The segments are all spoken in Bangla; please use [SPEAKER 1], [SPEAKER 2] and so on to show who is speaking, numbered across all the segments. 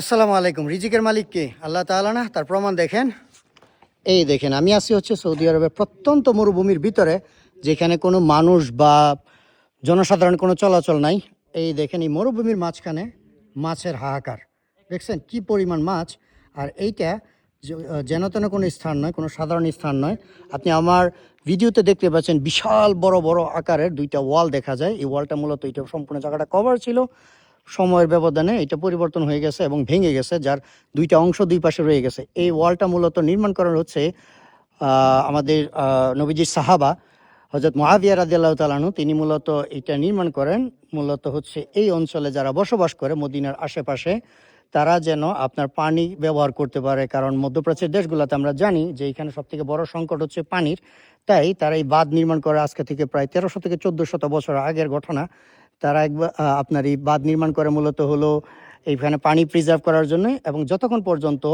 [SPEAKER 1] আসসালামু আলাইকুম। রিজিকের মালিক কে? আল্লাহ তাআলা না? তার প্রমাণ দেখেন। এই দেখেন, আমি আছি হচ্ছে সৌদি আরবের প্রত্যন্ত মরুভূমির ভিতরে, যেখানে কোনো মানুষ বা জনসাধারণ কোনো চলাচল নাই। এই দেখেন, এই মরুভূমির মাঝখানে মাছের হাহাকার। দেখছেন কি পরিমাণ মাছ? আর এইটা যেন তেন কোনো স্থান নয়, কোনো সাধারণ স্থান নয়। আপনি আমার ভিডিওতে দেখতে পাচ্ছেন বিশাল বড় বড় আকারের দুইটা ওয়াল দেখা যায়। এই ওয়ালটা মূলত এটা সম্পূর্ণ জায়গাটা কভার ছিল। সময়ের ব্যবধানে এটা পরিবর্তন হয়ে গেছে এবং ভেঙে গেছে, যার দুইটা অংশ দুই পাশে রয়ে গেছে। এই ওয়ালটা মূলত নির্মাণ করার হচ্ছে আমাদের নবীজি সাহাবা হজরত মহাবিয়া রাদিয়াল্লাহ তালানু তিনি মূলত এটা নির্মাণ করেন। মূলত হচ্ছে এই অঞ্চলে যারা বসবাস করে মদিনার আশেপাশে তারা যেন আপনার পানি ব্যবহার করতে পারে, কারণ মধ্যপ্রাচ্যের দেশগুলোতে আমরা জানি যে এখানে সব থেকে বড় সংকট হচ্ছে পানির। তাই তারা এই বাঁধ নির্মাণ করে আজকে থেকে প্রায় তেরোশো থেকে চোদ্দ শত বছর আগের ঘটনা। তারা একবার আপনার এই বাঁধ নির্মাণ করে মূলত হলো এইখানে পানি প্রিজার্ভ করার জন্য এবং যতক্ষণ পর্যন্ত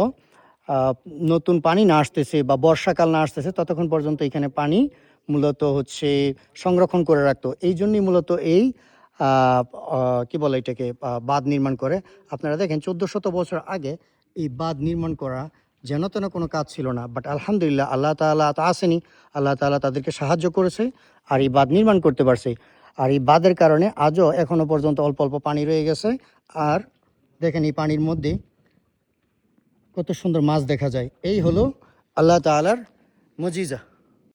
[SPEAKER 1] নতুন পানি না আসতেছে বা বর্ষাকাল না আসতেছে, ততক্ষণ পর্যন্ত এখানে পানি মূলত হচ্ছে সংরক্ষণ করে রাখতো। এই জন্যই মূলত এই কি বলে এটাকে? বাঁধ নির্মাণ করে। আপনারা দেখেন চোদ্দ শত বছর আগে এই বাঁধ নির্মাণ করা যেন তেন কোনো কাজ ছিল না। বাট আলহামদুলিল্লাহ আল্লাহ তাআলা তা আসেনি। আল্লাহ তাআলা তাদেরকে সাহায্য করেছে আর এই বাঁধ নির্মাণ করতে পারছে। আর এই বাঁধের কারণে আজও এখনও পর্যন্ত অল্প অল্প পানি রয়ে গেছে। আর দেখেন, এই পানির মধ্যে কত সুন্দর মাছ দেখা যায়। এই হলো আল্লাহ তাআলার মজিজা।